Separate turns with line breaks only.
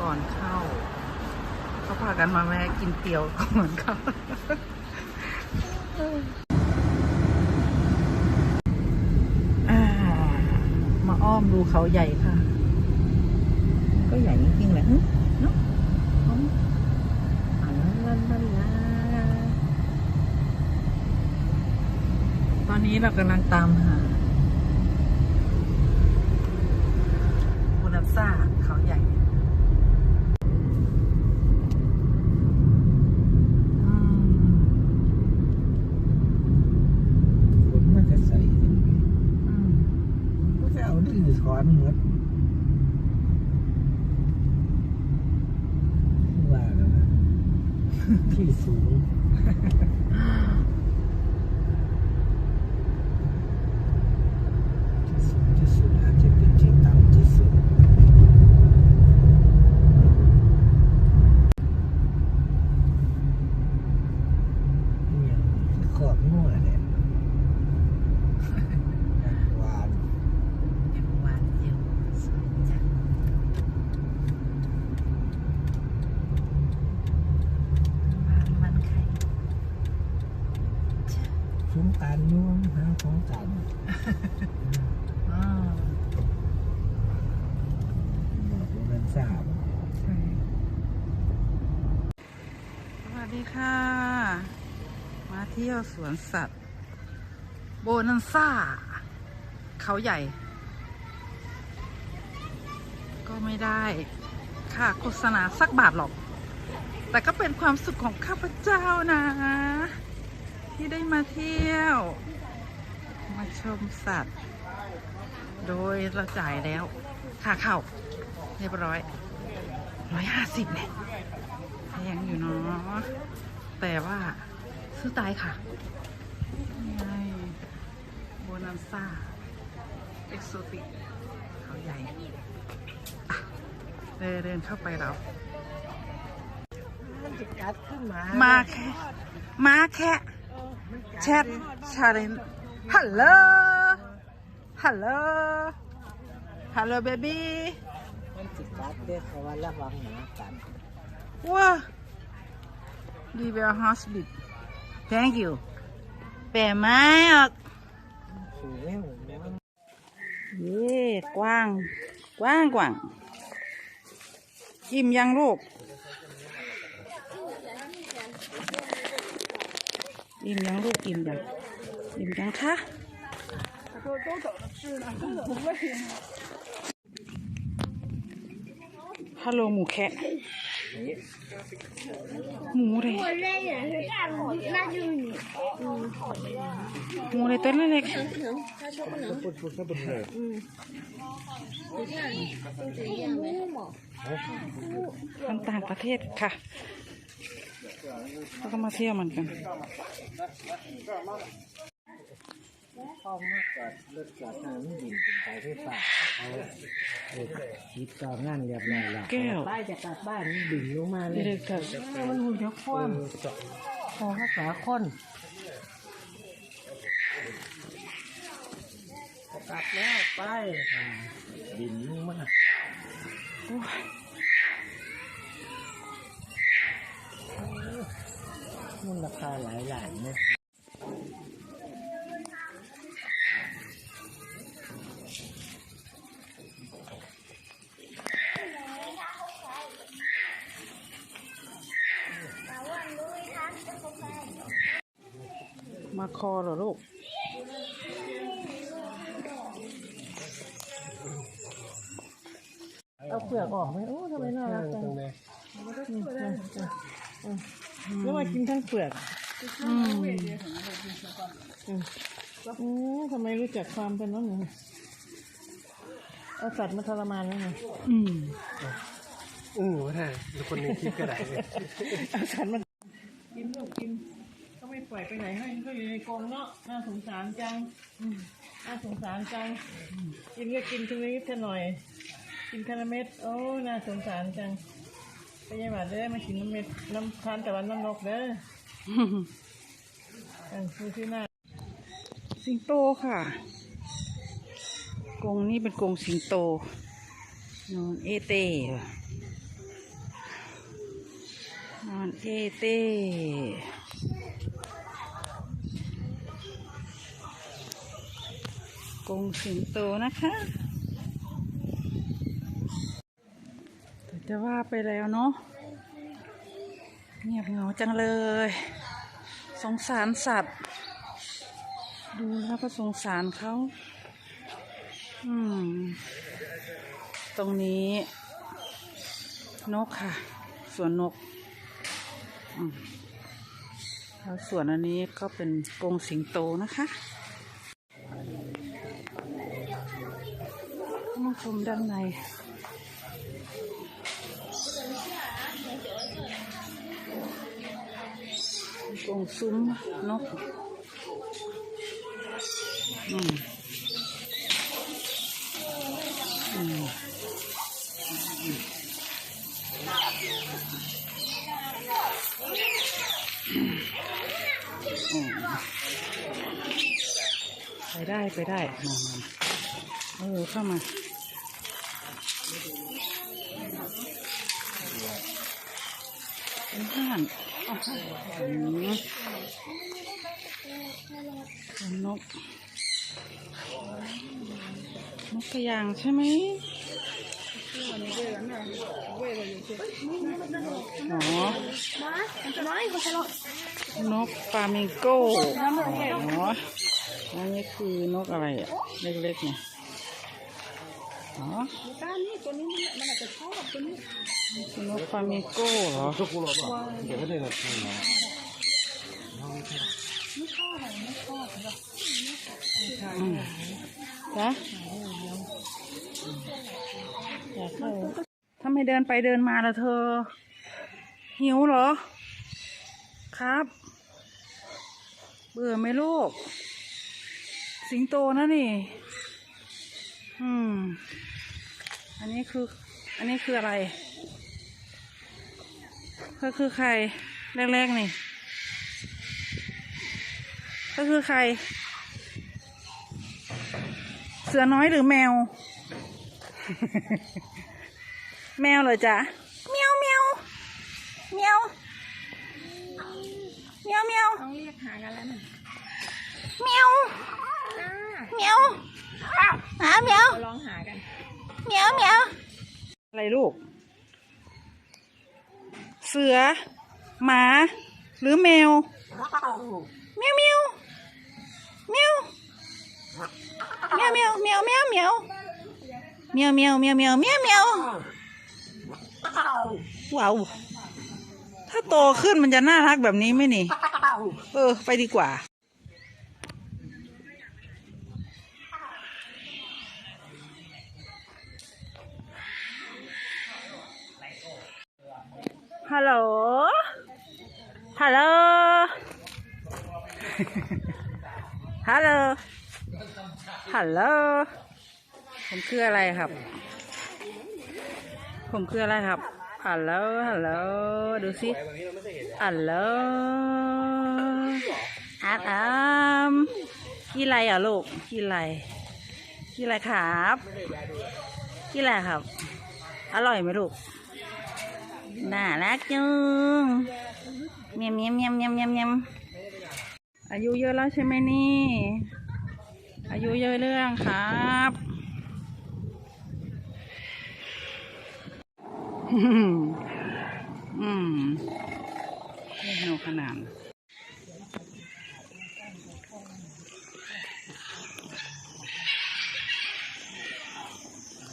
ก่อนเข้าเขาพากันมาแวะกินเตี๋ยวก่อนเข้าอมาอ้อมดูเขาใหญ่ค่ะ ก็ใหญ่จริงๆแหละเนาะอ๋ออันนั้นนั่นนะตอนนี้เรากำลังตามหาบูนัสซ่าเขาใหญ่อืม
ฝนมันจะใส่ขึ้นไป
อืม
ก็จะเอา ดื้อถอนหมดว่าแล้วนะที่สูงที่สูงที่สุดอาจจะเป็นที่ต่ำที่สุดเนี่ยขอบงัวเนี่ยหวาน
เป็นหวานเจียวสวยจังหวานมันไข่
สงกรารนุ่มฮะ สงกราร
อ่า
บอกว่ามันทราบ
ใช่สวัสดีค่ะ มาเที่ยวสวนสัตว์ โบนันซ่า เขาใหญ่ ก็ไม่ได้ค่าโฆษณาสักบาทหรอก แต่ก็เป็นความสุขของข้าพเจ้านะ ที่ได้มาเที่ยว มาชมสัตว์ โดยเราจ่ายแล้วค่าเข้า เรียบร้อยร้อยห้าสิบเนี่ยแพงอยู่เนาะแต่ว่าซื้อตายค่ะนี่ไงโบนันซ่า เอ็กโซติกเขาใหญ่อะเดินเดินเข้าไปแล้ว
มันจะกัดขึ้นมา
มา
มา
แค่ มาแค่แชทชาเลน ฮัลโหล ฮัลโหล ฮัลโหลเบบี้
มันจะกัดเด้อเขาว่าระวังหมากัด
ว้าดีเบลฮอสบิท thank you แปลไม้ออก
สูงแม่หมูมัน
เย่กว้าง กว้างกว้างอิ่มยังลูก อิ่มยังลูกอิ่มยัง อยู่ยังคะฮัลโหลหมูแคะหมูเลยหมูเลยตัวเล็ก
มัน
ต่างประเทศค่ะแล้ก็มาเที่ยวเหมือนกัน
พ่อมากัดรถกัดน้ำดินเป็นสายไฟฟ้าเอาเด็กคิดต่องานเรียบร้อยแล้ว
แก้ว
ป้ายจะกลับบ้านมันดิ่งลงมาเลย
เด็กๆค่
มันหุ่นจะคว่ำพอภาษาคนกลับแล้วไปดินลงมา
โอ้ย
มันราคาหลายหลายๆนะ
คอเหรอลูก
เอาเปลือกออกไหมโอ้ทำไมน่ารักจังแล้วมากินทั้งเปลือก
อืม
อืมทำไมรู้จักความเป็นน้องหนูเอาสัตว์มาทรมานแล้วไง
อืม
อือว่าไงคนในคลิปก็ได้เลย
เอาสัตว์มากินลูกกินก็ไม่ ปล่อยไปไหนให้ก็อยู่ในกรงเนาะน่าสงสารจังอืมน่าสงสารจัง กินก็กินทีนิดทีละหน่อย กินคาราเม็ดโอ้น่าสงสารจังไปยังหวัดเด้อมากินน้ำเม็ดน้ำทานแต่วันน้ำนกเด้อเออดูที่หน้า
สิงโตค่ะกรงนี้เป็นกรงสิงโตนอนเอเต้ค่ะอนเอเต้ กรงสิงโตนะคะแต่จะว่าไปแล้วเนาะเงียบเหงาจังเลย สงสารสัตว์ ดูแล้วก็สงสารเขาอืม ตรงนี้ นกค่ะ สวนนกแล้วส่วนอันนี้ก็เป็นกรงสิงโตนะคะ มาชมด้านในกรงซุ้มนกอืมอืมอืมไปได้ ไปได้มามาเออ เข้ามาานนก นกกระยางใช่ไหมอ๋อนกฟามิงโก้อ๋ออันนี้คือนกอะไรอะ เล็กๆเนี่ย อ๋อนนี้ตัวนี้มันอาจจะ
ชอบตัวนี้
ฟามิโก้เหรอ
เดี๋ยวก็ได้กไม่ชอบ
อะไรไม่ชอบหรอกจ้ทำไมเดินไปเดินมาล่ะเธอ หิวเหรอ ครับ เบื่อไหมลูก สิงโตนะนี่ อืม อันนี้คือ อันนี้คืออะไร ก็คือใครแรกๆนี่ ก็คือใคร เสือน้อยหรือแมว แมวเหรอจ๊ะเมียวเมียวเมียวเมียวเมียว
ต้องเรียกหากันแล้วหนึ่ง
เมียวเมียว หาเมียว
ร้องหากัน
เมียวเมียวอะไรลูก เสือ หมา หรือแมวเมียวเมียวเมียวเมียวเมียวเมียวเมียวเมียวเมียวเมียวเมียวเมียวเมียวเมียวว้าวถ้าโตขึ้นมันจะน่ารักแบบนี้ไหมนี่ เออ ไปดีกว่า ฮัลโหล ฮัลโหล ฮัลโหล ฮัลโหล ผมคืออะไรครับ ผมคืออะไรครับ ฮัลโหล ฮัลโหล ดูสิ ฮัลโหลอาร์ตอามกี่ไรอะลูกกี่ไรกี่ไรครับกี่ไรครับ อร่อยไหมลูก น่ารักจังเมียมเมียมเมียมเมียมเมียมเมียมอายุเยอะแล้วใช่ไหมนี่ อายุเยอะเรื่องครับอืมเล่นเอาขนาด